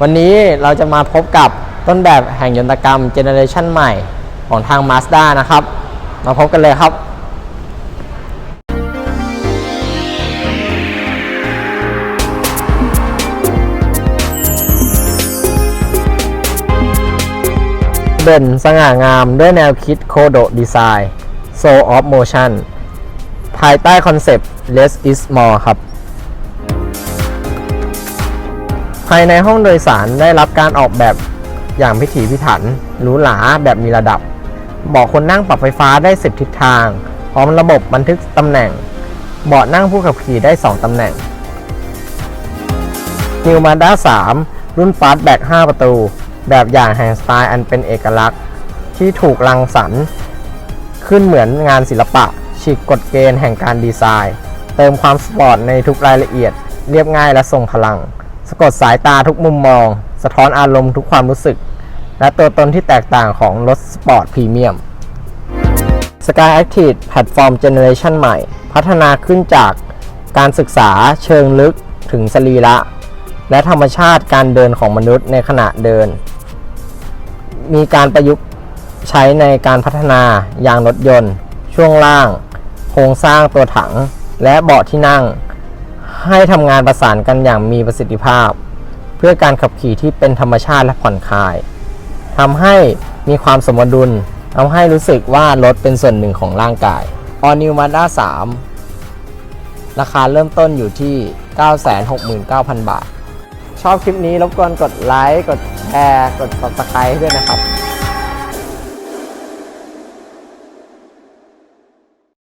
วันนี้เราจะมาพบกับต้นแบบแห่งยนตกรรมเจเนอเรชันใหม่ของทาง Mazda นะครับ มาพบกันเลยครับเด่นสง่างามด้วยแนวคิดโคโดดีไซน์ Soul of Motion ภายใต้คอนเซปต์ Less is More ครับ ภายในห้องโดยสารได้รับการออกแบบอย่างพิถีพิถันหรูหราแบบมีระดับเบาะคนนั่งปรับไฟฟ้าได้ 10 ทิศทาง พร้อมระบบบันทึกตำแหน่ง เบาะนั่งผู้ขับขี่ได้ 2 ตำแหน่ง New Mazda 3 รุ่น Fastback 5 ประตู แบบอย่างแห่งสไตล์อันเป็นเอกลักษณ์ ที่ถูกรังสรรค์ ขึ้นเหมือนงานศิลปะ ฉีกกฎเกณฑ์แห่งการดีไซน์ เติมความสปอร์ตในทุกรายละเอียด เรียบง่ายและทรงพลัง สะกดสายตาทุกมุมมอง สะท้อนอารมณ์ทุกความรู้สึก และตัวตนที่แตกต่างของรถสปอร์ตพรีเมียม Sky Active Platform Generation ใหม่ พัฒนาขึ้นจากการศึกษาเชิงลึกถึงสรีระ และธรรมชาติการเดินของมนุษย์ในขณะเดิน มีการประยุกต์ใช้ในการพัฒนายางรถยนต์ ช่วงล่าง โครงสร้างตัวถัง และเบาะที่นั่ง ให้ทำงานประสานกันอย่างมีประสิทธิภาพ เพื่อการขับขี่ที่เป็นธรรมชาติและผ่อนคลายทำให้มีความสมดุลทำให้รู้สึกว่ารถเป็นส่วนหนึ่งของร่างกาย All New Mazda 3 ราคาเริ่มต้นอยู่ที่ 969,000 บาท ชอบคลิปนี้รบกวนกดไลค์ กดแชร์ กด subscribe ด้วยนะครับ